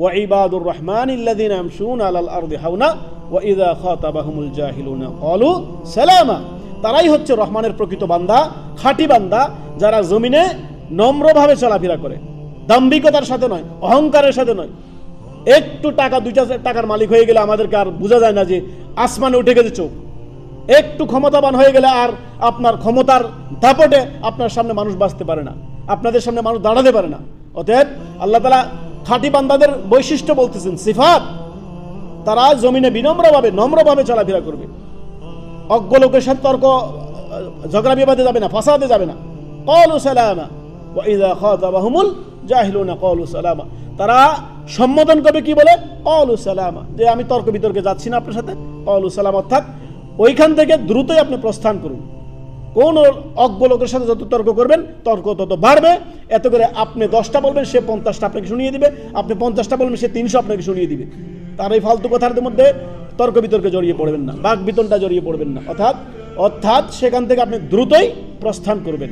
وعباد الرحمن الذين يمشون على الأرض حونا وإذا خاطبهم الجاهلون قالوا سلاما তারাই হচ্ছে রহমানের প্রকৃত বান্দা খাঁটি বান্দা যারা জমিনে নম্রভাবে চলাফেরা করে দাম্ভিকতার সাথে নয় অহংকারের সাথে নয় একটু টাকা দুইটা টাকার মালিক হয়ে গেলে আমাদেরকে আর বোঝা যায় না যে আসমানে উঠে গেছে চোখ একটু ক্ষমতাবান হয়ে গেলে আর আপনার ক্ষমতার দাপটে আপনার সামনে মানুষ বাঁচতে পারে না আপনাদের সামনে মানুষ দাঁড়াতে পারে না অতএব আল্লাহ তালা খাঁটি বান্দাদের বৈশিষ্ট্য বলতেছেন, সিফাত। তারা জমিনে বিনম্রভাবে, নম্রভাবে চলাফেরা করবে। অজ্ঞ লোকের সাথে তর্ক, ঝগড়া বিবাদে যাবে না, ফাসাদে যাবে না। কলু সালামা ওয়াইদা খাতাবাহুমুল জাহিলুনা কলু সালামা। তারা সম্বোধন করবে কি বলে? কলু সালামা। যে আমি তর্ক বিতর্কে যাচ্ছি না আপনার সাথে কলু সালাম অর্থাৎ ওইখান থেকে দ্রুতই আপনি প্রস্থান করুন। কোন অজ্ঞ লোকের সাথে যত তর্ক করবেন, তর্ক তত বাড়বে। এত করে আপনি দশটা বলবেন, সে পঞ্চাশটা আপনাকে শুনিয়ে দিবে। আপনি পঞ্চাশটা বলবেন, সে তিনশো আপনাকে শুনিয়ে দিবে। তার এই ফালতু কথার মধ্যে তর্ক বিতর্কে জড়িয়ে পড়বেন না বাঘ বিতনটা জড়িয়ে পড়বেন না। অর্থাৎ অর্থাৎ সেখান থেকে আপনি দ্রুতই প্রস্থান করবেন।